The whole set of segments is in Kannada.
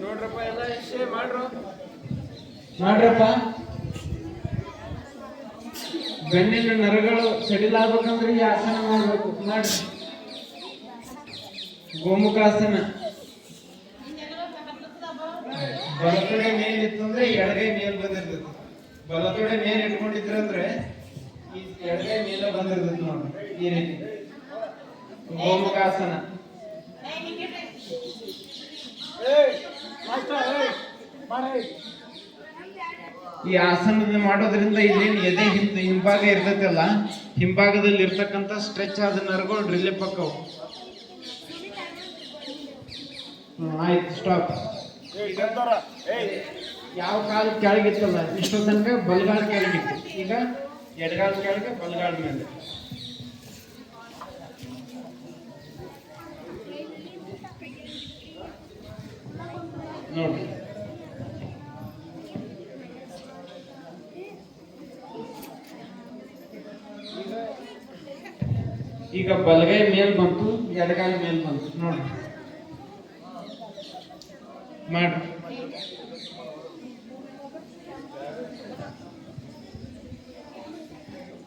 ನೋಡ್ರಪ್ಪ ಎಲ್ಲ ಇಷ್ಟೇ ಮಾಡ್ರು. ಮಾಡ್ರಪ್ಪ. ಬೆನ್ನಿನ ನರಗಳು ಸಡಿಲಾಗ್ಬೇಕಂದ್ರೆ ಈ ಆಸನ ಮಾಡ್ಬೇಕು. ಮಾಡ್ರಿ. ಗೋಮುಖಾಸನ. ಬರ್ತಡೆ ಮೇಲಿತ್ತಂದ್ರೆ ಎಡಗೈ ಮೇಲ್ ಬಂದಿರ್ತೈತಿ. ಬಲತೊಡೆ ಇಟ್ಕೊಂಡಿದ್ರೆ ಅಂದ್ರೆ ಈ ಎಡಗೈ ಮೇಲೆ ಬಂದಿರ್ತೈತಿ ನೋಡಿ, ಈ ರೀತಿ. ಗೋಮುಖಾಸನ. ಈ ಆಸನದ ಮಾಡೋದ್ರಿಂದ ಇಲ್ಲೇನು ಎದೆ ಹಿಂದ ಹಿಂಭಾಗ ಇರ್ತೈತಲ್ಲ ಹಿಂಭಾಗದಲ್ಲಿ ಇರ್ತಕ್ಕಂಥ ಸ್ಟ್ರೆಚ್ ಆದ ನರಗಳು ರಿಲೀಫ್ ಆಕ್ಕವು ಆಯ್ತು ಸ್ಟಾಪ್ ಯಾವ ಕಾಲು ಕೆಳಗಿತ್ತಲ್ಲ ಇಷ್ಟು ತನಕ ಬಲಗಾಲ ಕೆಳಗಿತ್ತು ಈಗ ಎಡಗಾಲ ಕೆಳಗೆ ಬಲಗಾಲ ಮೇಲೆ. ನೋಡಿ. ಈಗ ಬಲಗೈ ಮೇಲ್ ಬಂತು, ಎಡಗಾಲು ಮೇಲ್ ಬಂತು. ನೋಡಿ. ಮಾಡ್ರಿ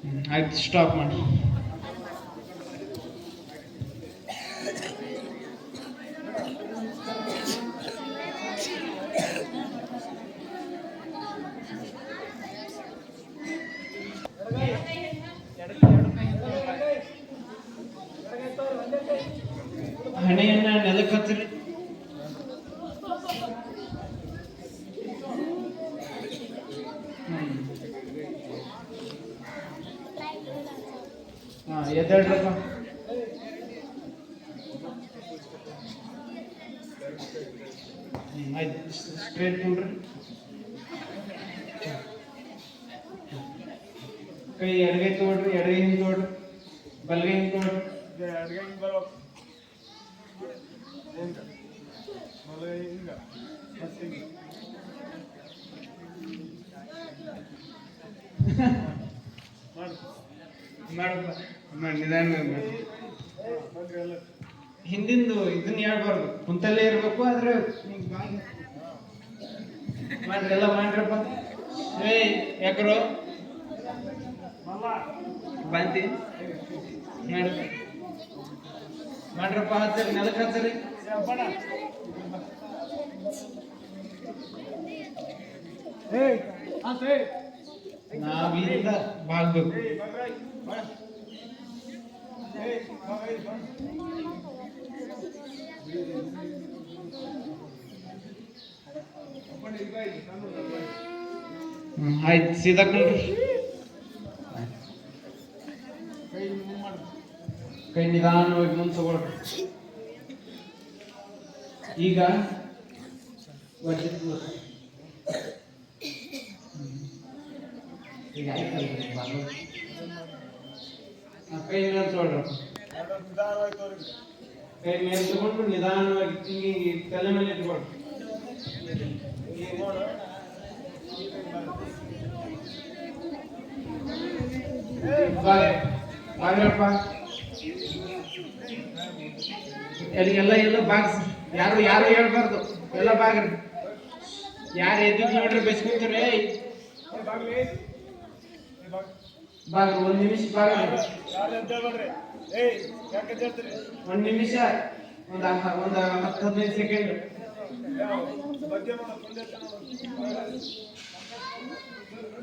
ಹ್ಮ್, ಆಯ್ತು ಸ್ಟಾಪ್ ಮಾಡಿ ಹಣೆಯನ್ನ ನೆಲಕ್ಕೆ ಹಚ್ಚಿರಿ ಹ್ಮ್. ಹಾ ಎದ್ದೇಳ್ರಪ್ಪ ಹ್ಮ್, ಆಯ್ತು ಸ್ಟ್ರೇಟ್ ಕೊಡ್ರಿ ಕೈ ಎಡಗೈ ತೋಡ್ರಿ ಎಡಗೈ ಹಿಂಗ್ ತೋಡ್ರಿ ಬಲಗೈ ಹಿಂಗ್ ನಿಧಾನ ಮಾಡಿ. ಹಿಂದಿಂದು ಇದನ್ನ ಹೇಳ್ಬಾರ್ದು ಕುಂತಲ್ಲೇ ಇರ್ಬೇಕು ಆದ್ರೆ ಹಿಂಗ್ ಬಾಗಿ- ಮಾಡ್ರಿ ಎಲ್ಲ ಮಾಡ್ರಪ್ಪ ಏ ಯಾಕ್ರೋ? ಬಂತಿ? ಮಾಡ್ರಿ ಮಾಡ್ರಪ್ಪ ಹಚ್ಚರಿ ನೆಲಕ್ಕೆ ಹಚ್ಚರಿ. ನಾವಿಂದ ಬಾಗ್ಬೇಕು. ಹ್ಮ್, ಆಯ್ತು, ಸೀದಾ ಕುಂಡ್ರಿ ಕೈ ನಿಧಾನವಾಗಿ ಮುಂದೆ ತಗೊಳ್ರಿ ಈಗ ಕೈ ಮೇಲೆ ಕೈ ಮೇಲೆ ನಿಧಾನವಾಗಿ ಹಿಂಗೆ ತಲೆ ಮೇಲೆ ಇಟ್ಕೊಳ್ರಿ. ಬಾಯ್. ಬಾಯ್ರಪ್ಪ ಎಲ್ಲ ಎಲ್ಲ ಬಾಗ್ಸ್. ಯಾರು ಯಾರು ಹೇಳ್ಬಾರ್ದು. ಎಲ್ಲ ಬಾಗ್ರಿ. ಯಾರು ಎದ್ದು ನೋಡ್ರಿ ಬೆಸ್ಕೊಂತೀರಿ ಬಾಗ್ರಿ, ಒಂದ್ ನಿಮಿಷ ಬಾಗ್ರಿ. ಒಂದ್ ನಿಮಿಷ. ಒಂದ್ ಒಂದ್ ಹತ್ತು ಹದಿನೈದು ಸೆಕೆಂಡ್.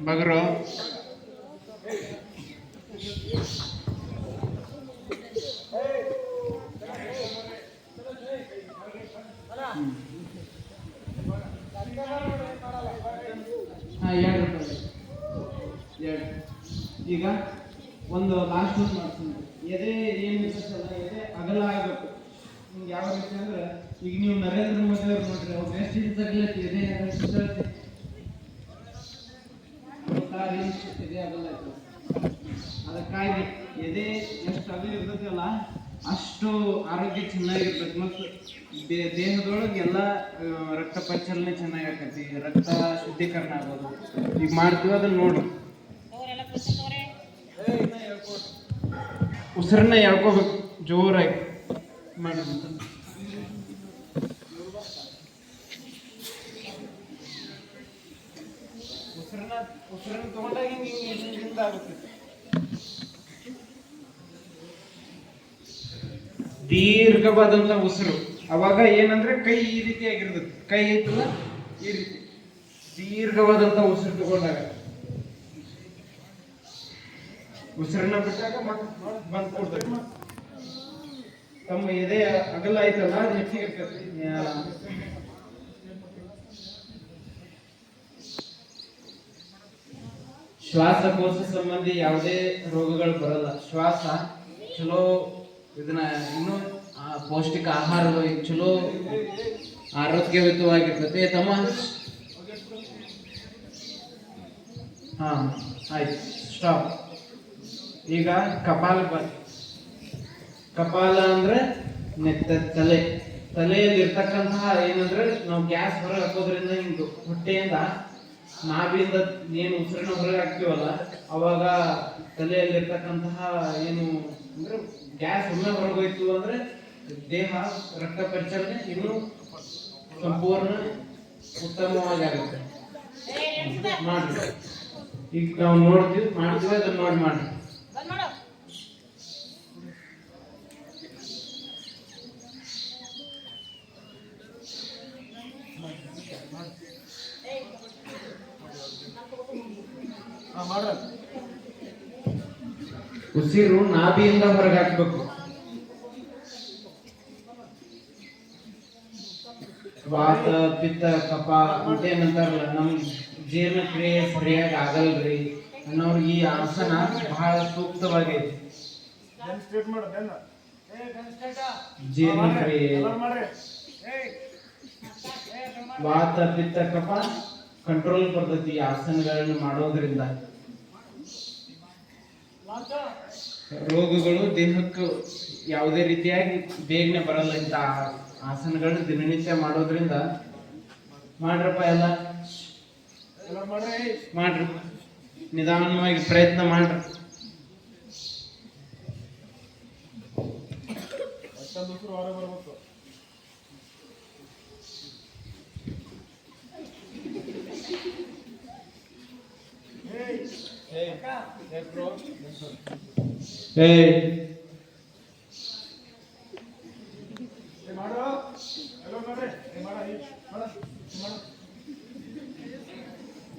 ಬಗ್ರು ಹಾ, ಎರಡು ಈಗ ಒಂದು ಲಾಸ್ಟ್ ಒಂದು ಮಾಡ್ತೀನಿ. ಎದೆ ಏನು ಇರ್ತಲ್ಲ ಎದೆ ಅಗಲ ಆಗಬೇಕು. ನಿಮ್ಗೆ ಯಾವ ರೀತಿ ಅಂದ್ರೆ, ಈಗ ನೀವು ನರೇಂದ್ರ ಮೋದಿ ಅವ್ರು ನೋಡ್ರಿ, ಅವ್ರು ಎಷ್ಟು ಅಗಲೈತಿ ಎದೆ ಅಗಲೈತಿ ಐವತ್ತಾರು ಇಂಚ್ ಎದೆ ಅಗಲ ಐತಿ ಅದಕ್ಕಾಗಿ ಎದೆ ಎಷ್ಟು ಅದು ಇರ್ತೈತಲ್ಲ ಅಷ್ಟು ಆರೋಗ್ಯ ಚೆನ್ನಾಗಿರ್ತೈತಿ ಮತ್ತು ದೇ- ದೇಹದೊಳಗೆ ಎಲ್ಲ ರಕ್ತ ಪರಿಚಲನೆ ಚೆನ್ನಾಗಿ ಆಕೈತಿ. ರಕ್ತ ಶುದ್ಧೀಕರಣ ಆಗೋದು. ಈಗ ಮಾಡ್ತೀವಿ ಅದನ್ನ ನೋಡು. ಉಸಿರನ್ನ ಎಳ್ಕೋಬೇಕು ಜೋರಾಗಿ ಮಾಡಿ ಉಸಿರನ್ನ ಉಸಿರನ್ನ ತಗೊಂಡಾಗ ಹಿಂಗೆ ಹಿಂಗೆ ಆಗುತ್ತೆ? ದೀರ್ಘವಾದಂತ ಉಸಿರು. ಅವಾಗ ಏನಂದ್ರೆ ಕೈ ಈ ರೀತಿ ಆಗಿರ್ತದೆ. ಕೈ ಐತಲ್ಲ? ಈ ರೀತಿ. ದೀರ್ಘವಾದಂತ ಉಸಿರು ತಗೊಂಡಾಗ. ಉಸಿರನ್ನ ಬಿಟ್ಟಾಗ ಬಂದು ಕೊಡ್ತಾರೆ ತಮ್ಮ ಎದೆ ಅಗಲ ಐತಲ್ಲ, ಅದು ಹೆಚ್ಚಿಗೆ ಶ್ವಾಸಕೋಶ ಸಂಬಂಧಿ ಯಾವುದೇ ರೋಗಗಳು ಬರಲ್ಲ. ಶ್ವಾಸ ಚಲೋ ಇದನ್ನ ಇನ್ನೂ ಪೌಷ್ಟಿಕ ಆಹಾರ ಚಲೋ ಆರೋಗ್ಯಯುತವಾಗಿರ್ತದೆ. ತಮ್ಮ ಹಾ, ಆಯ್ತು. ಸ್ಟಾಪ್ ಈಗ ಕಪಾಲ ಕಪಾಲ ಅಂದ್ರೆ ನೆತ್ತ, ತಲೆ. ತಲೆಯಲ್ಲಿ ಇರ್ತಕ್ಕಂತಹ ಏನಂದ್ರೆ ನಾವು ಗ್ಯಾಸ್ ಹೊರಗೆ ಹಾಕೋದ್ರಿಂದ ಹಿಂಗೆ ಹೊಟ್ಟೆಯಿಂದ ನಾಭಿಯಿಂದ ಏನು ಉಸಿರನ್ನ ಹೊರಗೆ ಹಾಕ್ತೀವಲ್ಲ, ಅವಾಗ ತಲೆಯಲ್ಲಿರ್ತಕ್ಕಂತಹ ಏನು ಅಂದ್ರೆ ಗ್ಯಾಸ್ ಒಮ್ಮೆ ಹೊರಗೋಯ್ತು ಅಂದ್ರೆ ದೇಹ, ರಕ್ತ ಪರಿಚಲನೆ, ಇನ್ನೂ ಸಂಪೂರ್ಣ ಉತ್ತಮವಾಗಿ ಆಗುತ್ತೆ ಮಾಡ್ರಿ ಈಗ ನಾವು ನೋಡ್ತೀವಿ ಮಾಡ್ತೀವಿ ಅದನ್ನ ನೋಡಿ ಮಾಡ್ರಿ. ಉಸಿರು ನಾಭಿಯಿಂದ ಹೊರಗೆ ಹಾಕ್ಬೇಕು. ವಾತ ಪಿತ್ತ ಅಂತ ಏನಂತಾರಲ್ಲ ನಮ್ ಜೀರ್ಣಕ್ರಿಯೆ ಸರಿಯಾಗಿ ಆಗಲ್ರಿ ಅನ್ನೋರಿಗೆ ಈ ಆಸನ ಬಹಳ ಸೂಕ್ತವಾಗೈತಿ. ಜೀರ್ಣಕ್ರಿಯೆ. ವಾತ ಪಿತ್ತ, ಕಫ ಕಂಟ್ರೋಲ್ ಬರ್ತೈತಿ ಈ ಮಾಡೋದರಿಂದ ಮಾಡೋದ್ರಿಂದ. ರೋಗಗಳು ದೇಹಕ್ಕೆ ಯಾವುದೇ ರೀತಿಯಾಗಿ ಬೇಗನೆ ಬರಲ್ಲ. ಇಂಥ ಆಸನಗಳನ್ನ ದಿನನಿತ್ಯ ಮಾಡೋದ್ರಿಂದ ಮಾಡ್ರಪ್ಪ ಎಲ್ಲ? ಮಾಡ್ರಿ. ನಿಧಾನವಾಗಿ ಪ್ರಯತ್ನ ಮಾಡ್ರಿ. ಏಯ್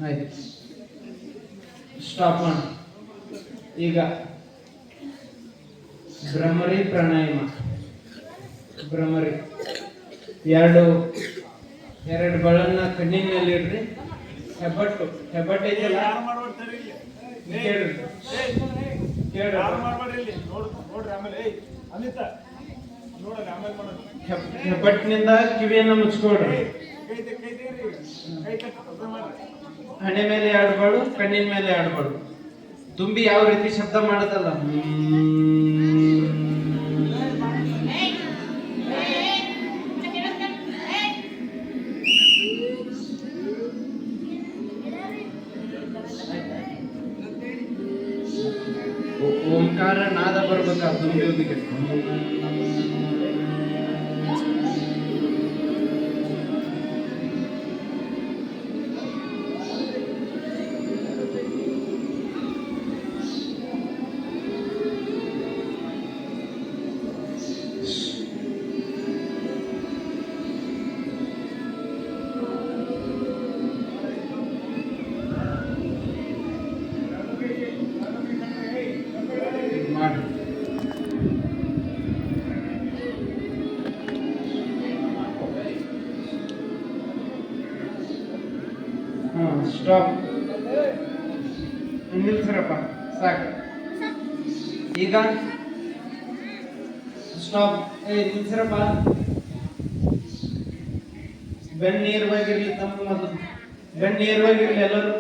ಆಯ್ತು. ಸ್ಟಾಪ್ ಮಾಡಿ. ಈಗ ಭ್ರಮರಿ ಪ್ರಾಣಾಯಾಮ. ಭ್ರಮರಿ. ಎರಡು ಎರಡು ಬಳನ್ನ ಕಣ್ಣಿನಲ್ಲಿ ಮೇಲೆ ಇಡ್ರಿ. ಹೆಬ್ಬಟ್ಟು ಹೆಬ್ಬಟ್ಟು ಇದೆಯಲ್ಲ? ಹೆಬ್ಬಟ್ಟಿನಿಂದ ಕಿವಿಯನ್ನು ಮುಚ್ಕೊಡ್ರಿ ಹಣೆ ಮೇಲೆ ಆಡಬಾಳು ಕಣ್ಣಿನ ಮೇಲೆ ಆಡಬಾರ್ದು. ತುಂಬಿ ಯಾವ ರೀತಿ ಶಬ್ದ ಮಾಡುತ್ತಲ್ಲ? ಸ್ಟಾಪ್ ನಿಲ್ಸ್ರಪ್ಪ ಸಾಕು ಈಗ ಸ್ಟಾಪ್ ಏ ನಿಲ್ಸ್ರಪ್ಪ ಬೆನ್ನು ತಮ್ಮ ಅದು ಬೆನ್ನು ನೇರವಾಗಿರ್ಲಿ ಎಲ್ಲರೂ.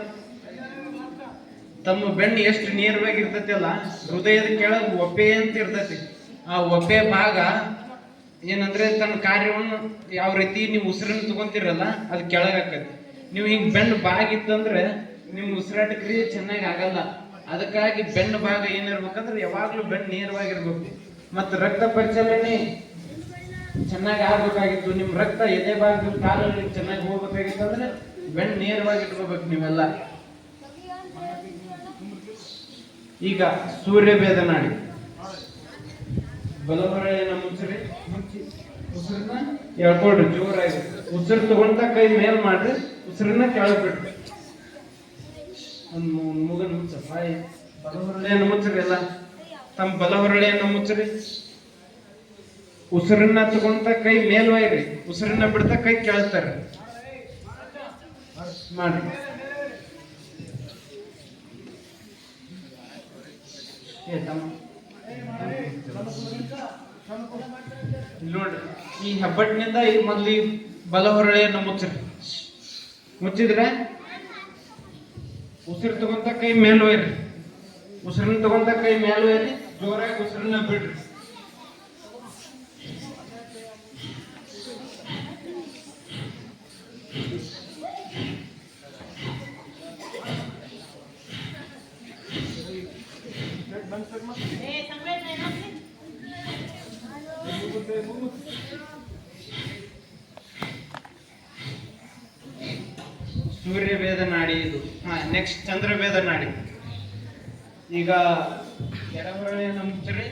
ತಮ್ಮ ಬೆನ್ನು ಎಷ್ಟು ನೇರವಾಗಿರ್ತೈತಿ ಅಲ್ಲ, ಹೃದಯದ ಕೆಳಗೆ ಒಪ್ಪೆ ಅಂತ ಇರ್ತೈತಿ. ಆ ಒಪ್ಪೆ ಭಾಗ ಏನಂದ್ರೆ ತನ್ನ ಕಾರ್ಯವನ್ನು ಯಾವ ರೀತಿ ನೀವು ಉಸಿರನ್ನು ತಗೊಂತೀರಲ್ಲ, ಅದು ಕೆಳಗಾಕತಿ ನೀವು ಹಿಂಗ್ ಬೆನ್ನು ಬಾಗಿತ್ತಂದ್ರೆ ನಿಮ್ ಉಸಿರಾಟ ಕ್ರಿಯೆ ಚೆನ್ನಾಗಿ ಆಗಲ್ಲ. ಅದಕ್ಕಾಗಿ ಬೆಂಡ್ ಭಾಗ ಏನಿರ್ಬೇಕಂದ್ರೆ ಯಾವಾಗ್ಲೂ ಬೆಂಡ್ ನೇರವಾಗಿರ್ಬೇಕು. ಮತ್ತೆ ರಕ್ತ ಪರಿಚಲನೆ ಚೆನ್ನಾಗಿ ಆಗ್ಬೇಕಾಗಿತ್ತು. ನಿಮ್ ರಕ್ತ ಎದೆ ಭಾಗದಲ್ಲಿ ಕಾಲಲ್ಲಿ ಚೆನ್ನಾಗಿ ಹೋಗ್ಬೇಕಾಗಿತ್ತು ಅಂದ್ರೆ ಬೆನ್ನು ನೇರವಾಗಿ ಇಟ್ಕೋಬೇಕು ನೀವೆಲ್ಲ. ಈಗ ಸೂರ್ಯ ಭೇದ ನಾಡಿ ಬಲವರೆಯನ್ನ ಮುಚ್ಚರಿ? ಮುಚ್ಚಿ. ಉಸಿರನ್ನ ಎಳ್ಕೊಡ್ರಿ ಜೋರಾಗಿ. ಉಸಿರು ತಗೊಂತ ಕೈ ಮೇಲ್ ಮಾಡ್ರಿ. ಉಸಿರನ್ನ ಕೆಳಗ್ ಬಿಡ್ರಿ ಒಂದು ಮುಗನ್ ಮುಚ್ಚ. ಬಾಯಿ ಬಲವರಳೆಯನ್ನು ಮುಚ್ಚರಿ ಎಲ್ಲ. ತಮ್ಮ ಬಲವರಳೆಯನ್ನು ಮುಚ್ಚರಿ. ಉಸಿರನ್ನ ತಗೊಂತ ಕೈ ಮೇಲ್ವಾಯ್ರಿ ಉಸಿರನ್ನ ಬಿಡ್ತಾ ಕೈ ಕೇಳ್ತಾರೆ ತಮ್ಮ. ನೋಡ್ರಿ, ಈ ಹೆಬ್ಬಟ್ಟಿನಿಂದ ಈ ಮೊದ್ಲು ಬಲ ಹೊರಳೆಯನ್ನು ಮುಚ್ಚ್ರಿ. ಮುಚ್ಚಿದ್ರೆ ಉಸಿರು ತಗೊಂತ ಕೈ ಮೇಲ್ ಒಯ್ರಿ ಉಸಿರನ್ನ ತಗೊಂತ ಕೈ ಮೇಲ್ ಒಯ್ರಿ ಜೋರಾಗಿ ಉಸಿರನ್ನ ಬಿಡ್ರಿ ಸೂರ್ಯಭೇದ ನಾಡಿ ಇದು ಹಾ ನೆಕ್ಸ್ಟ್ ಚಂದ್ರಭೇದ ನಾಡಿ. ಈಗ ಎಡಹೊರಳೆಯನ್ನ ಮುಚ್ಚಿರಿ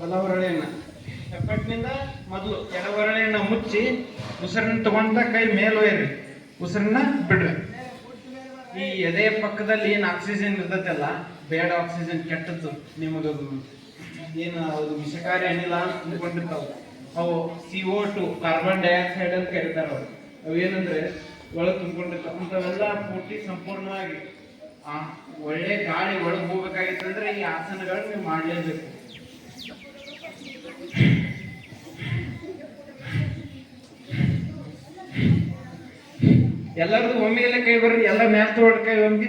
ಬಲಹೊರಳೆಯನ್ನ ಹೆಬ್ಬಟ್ಟಿನಿಂದ ಮೊದಲು ಎಡಹೊರಳೆಯನ್ನ ಮುಚ್ಚಿ ಉಸಿರನ್ನ ತಗೊಂಡ ಕೈ ಮೇಲ್ ಒಯ್ರಿ ಉಸಿರನ್ನ ಬಿಡ್ರಿ. ಈ ಎದೆ ಪಕ್ಕದಲ್ಲಿ ಏನು ಆಕ್ಸಿಜನ್ ಇರ್ತೈತಲ್ಲ ಬೇಡ ಆಕ್ಸಿಜನ್ ಕೆಟ್ಟದ್ದು. ನಿಮಗೆ ಏನು, ಅದು ವಿಷಕಾರಿ ಅನಿಲ ಅಂದ್ಕೊಂಡಿರ್ತಾವ ಅವು C O two carbon dioxide ಅಂತ ಕರೀತಾರ ಅವು ಅವೇನಂದ್ರೆ ಒಳಗೆ ತುಂಬಿಕೊಂಡಿರ್ತಕ್ಕಂಥವೆಲ್ಲ ಪೂರ್ತಿ ಸಂಪೂರ್ಣವಾಗಿ, ಆ, ಒಳ್ಳೆ ಗಾಳಿ ಒಳಗೆ ಹೋಗ್ಬೇಕಾಗಿತ್ತಂದ್ರೆ ಈ ಆಸನಗಳನ್ನ ನೀವು ಮಾಡಲೇಬೇಕು. ಎಲ್ಲರದು ಒಮ್ಮೆಲೆ ಕೈ ಬರ್ರಿ, ಎಲ್ಲ ಮ್ಯಾಚ್ ಕೈ ಒಮ್ಮೆ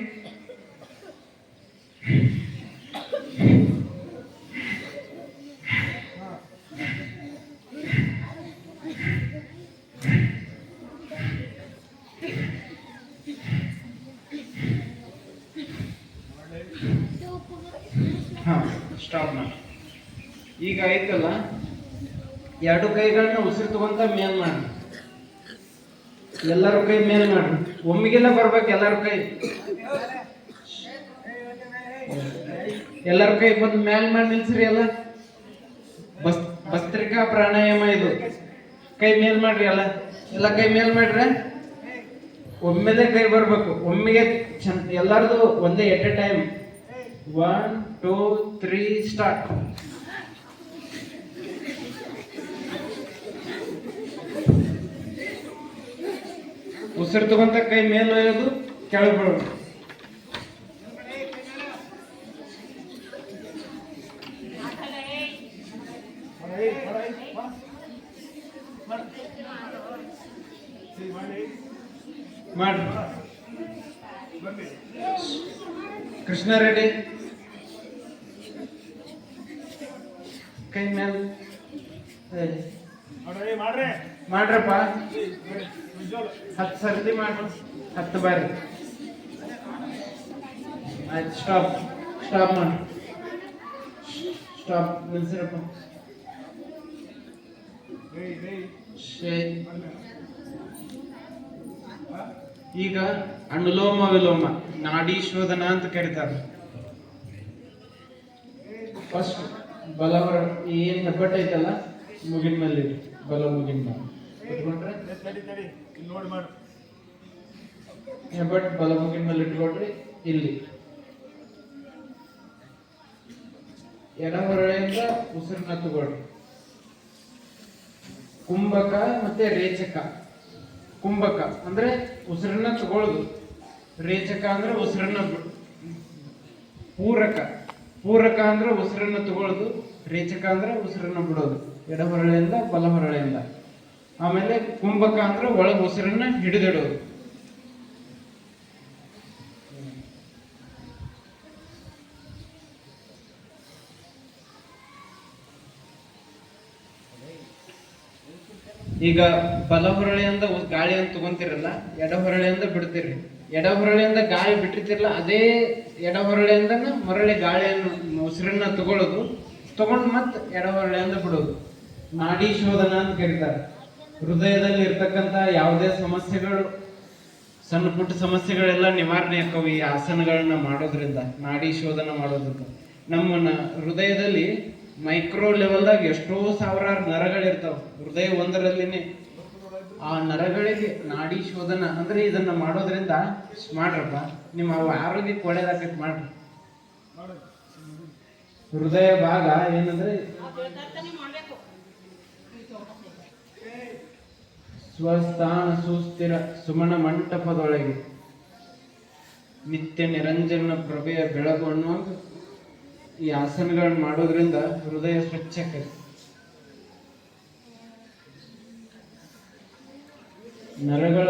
ಹಾ ಸ್ಟಾಪ್ ಮಾಡಿ ಆಯ್ತಲ್ಲ ಎರಡು ಕೈಗಳನ್ನ ಉಸಿರು ತಗೊಂತ ಮೇಲ್ ಮಾಡಿ ಎಲ್ಲರ ಕೈ ಮೇಲ್ ಮಾಡ್ರಿ. ಒಮ್ಮಿಗೆಲ್ಲ ಬರ್ಬೇಕು ಎಲ್ಲರ ಕೈ. ಎಲ್ಲರ ಕೈ ಬಂದು ಮೇಲ್ ಮಾಡಿ ನಿಲ್ಸ್ರಿ ಎಲ್ಲ. ಬಸ್, ಭಸ್ತ್ರಿಕಾ ಪ್ರಾಣಾಯಾಮ ಇದು. ಕೈ ಮೇಲ್ ಮಾಡ್ರಿ ಎಲ್ಲ. ಎಲ್ಲ ಕೈ ಮೇಲ್ ಮಾಡ್ರಿ? ಒಮ್ಮೆಲೆ ಕೈ ಬರ್ಬೇಕು. ಒಮ್ಮೆಗೆ ಚಂದ ಎಲ್ಲರದು ಒಂದೇ at a time. One two three start ಉಸಿರು ತಗೊಂತ ಕೈ ಮೇಲೆ ಒಯ್ಯೋದು ಕೆಳಗೆ ಬೀಳೋದು ಮಾಡ್ರಿ. ಕೃಷ್ಣ ರೆಡ್ಡಿ. ಕೈ ಮೇಲೆ. ಮಾಡ್ರಿ. ಮಾಡ್ರಪ್ಪ. ಹತ್ತು ಸರ್ತಿ ಮಾಡು ಹತ್ತು ಬಾರಿ ಆಯ್ತು ಸ್ಟಾಪ್ ಸ್ಟಾಪ್ ಮಾಡಿ ಸ್ಟಾಪ್ ನಿಲ್ಸಿರಪ್ಪ ಈಗ ಅನುಲೋಮ ವಿಲೋಮ ನಾಡಿ ಶೋಧನ ಅಂತ ಕರೀತಾರೆ ಫಸ್ಟ್ ಬಲ ಏನ್ ಹೆಬ್ಬಟ್ಟೈತಲ್ಲ ಮುಗಿನ ಮೇಲೆ. ಬಲ ಮುಗಿನ ಮೇಲೆ ನೋಡಿ ಮಾಡು. ಹೆಬ್ಬಟ್ ಬಲ ಮುಗಿನ ಮೇಲೆ ಇಟ್ಕೊಳ್ರಿ ಇಲ್ಲಿ. ಎಡ ಹೊರಳೆಯಿಂದ ಉಸಿರನ್ನ ತಗೊಳ್ರಿ ಕುಂಭಕ ಮತ್ತೆ ರೇಚಕ. ಕುಂಭಕ ಅಂದ್ರೆ ಉಸಿರನ್ನ ತಗೊಳ್ಳೋದು. ರೇಚಕ ಅಂದ್ರೆ ಉಸಿರನ್ನ ಪೂರಕ. ಪೂರಕ ಅಂದ್ರೆ ಉಸಿರನ್ನ ತಗೊಳ್ಳೋದು. ರೇಚಕ ಅಂದ್ರೆ ಉಸಿರನ್ನ ಬಿಡೋದು. ಎಡಹೊರಳೆಯಿಂದ ಬಲಹೊರಳೆಯಿಂದ ಆಮೇಲೆ ಕುಂಭಕ ಅಂದ್ರೆ ಒಳಗೆ ಉಸಿರನ್ನ ಹಿಡಿದಿಡೋದು. ಈಗ ಬಲ ಹೊರಳೆಯಿಂದ ಗಾಳಿಯನ್ನು ತಗೊಂತಿರಲ್ಲ, ಎಡ ಹೊರಳೆಯಿಂದ ಬಿಡ್ತೀರಿ. ಎಡಹೊರಳೆಯಿಂದ ಗಾಳಿ ಬಿಟ್ಟಿರ್ತಿರಲ್ಲ, ಅದೇ ಎಡ ಹೊರಳೆಯಿಂದ ಮರಳಿ ಗಾಳಿಯನ್ನು, ಉಸಿರನ್ನ ತಗೊಳ್ಳೋದು. ತಗೊಂಡು ಮತ್ತೆ ಎಡ ಹೊರಳೆಯಿಂದ ಬಿಡೋದು. ನಾಡಿ ಶೋಧನ ಅಂತ ಕರೀತಾರೆ. ಹೃದಯದಲ್ಲಿ ಇರ್ತಕ್ಕಂಥ ಯಾವುದೇ ಸಮಸ್ಯೆಗಳು, ಸಣ್ಣ ಪುಟ್ಟ ಸಮಸ್ಯೆಗಳೆಲ್ಲ ನಿವಾರಣೆ ಆಕ್ಕವು ಈ ಆಸನಗಳನ್ನ ಮಾಡೋದ್ರಿಂದ, ನಾಡಿ ಶೋಧನ ಮಾಡೋದ್ರಿಂದ ನಮ್ಮ ಹೃದಯದಲ್ಲಿ ಮೈಕ್ರೋ ಲೆವೆಲ್ದಾಗ ಎಷ್ಟೋ ಸಾವಿರಾರು ನರಗಳಿರ್ತಾವ. ಹೃದಯ ಒಂದರಲ್ಲಿನೇ ಆ ನರಗಳಿಗೆ ನಾಡಿ ಶೋಧನ ಅಂದ್ರೆ ಇದನ್ನ ಮಾಡೋದ್ರಿಂದ ಮಾಡ್ರಪ್ಪ, ನಿಮ್ಮ ಆರೋಗ್ಯಕ್ಕೆ ಒಳ್ಳೇದಾಗ ಮಾಡ್ರಿ. ಹೃದಯ ಭಾಗ ಏನಂದ್ರೆ ಸ್ವಸ್ಥಾನ ಸುಸ್ಥಿರ ಸುಮನ ಮಂಟಪದೊಳಗೆ ನಿತ್ಯ ನಿರಂಜನ ಪ್ರಭೆಯ ಬೆಳಗು ಅನ್ನುವಂಥ ಈ ಆಸನಗಳನ್ನು ಮಾಡೋದ್ರಿಂದ ಹೃದಯ ಸ್ವಚ್ಛಕ್ಕೆ ನರಗಳ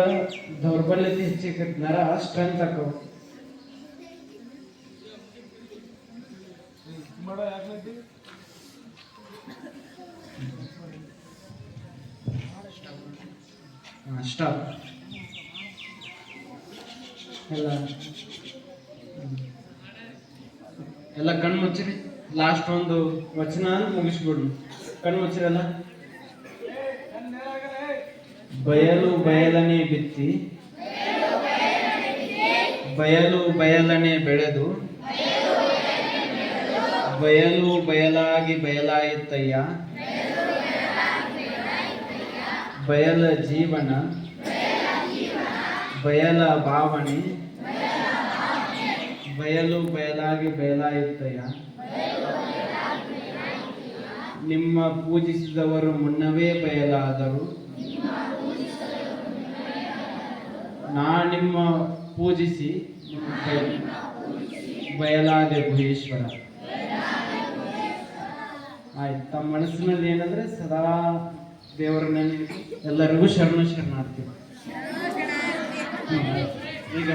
ದೌರ್ಬಲ್ಯತೆ ಹೆಚ್ಚಿಕ ನರ ಸ್ಟ್ರೆಂತ್ ಹಾಕೋ ಸ್ಟಾಪ್ ಎಲ್ಲ ಎಲ್ಲ ಕಣ್ಣು ಮುಚ್ಚಿರಿ. ಲಾಸ್ಟ್ ಒಂದು ವಚನ ಮುಗಿಸ್ಬಿಡು. ಕಣ್ಣು ಮುಚ್ಚಿರಲ್ಲ ಬಯಲು ಬಯಲನೆ ಬಿತ್ತಿ. ಬಯಲು ಬಯಲನೆ ಬೆಳೆದು. ಬಯಲು ಬಯಲಾಗಿ ಬಯಲಾಯಿತಯ್ಯ. ಬಯಲ ಜೀವನ, ಬಯಲ ಭಾವನೆ, ಬಯಲು ಬಯಲಾಗಿ ಬಯಲಾಯುತ್ತಯ. ನಿಮ್ಮ ಪೂಜಿಸಿದವರು ಮುನ್ನವೇ ಬಯಲಾದರು. ನಾ ನಿಮ್ಮ ಪೂಜಿಸಿ ಬಯಲಾದೆ ಗುಹೇಶ್ವರ. ಆಯ್ತು, ತಮ್ಮ ಮನಸ್ಸಿನಲ್ಲಿ ಏನಂದ್ರೆ ಸದಾ ದೇವರನ್ನ ಎಲ್ಲರಿಗೂ ಶರಣ ಶರಣಾರ್ಥಿ. ಈಗ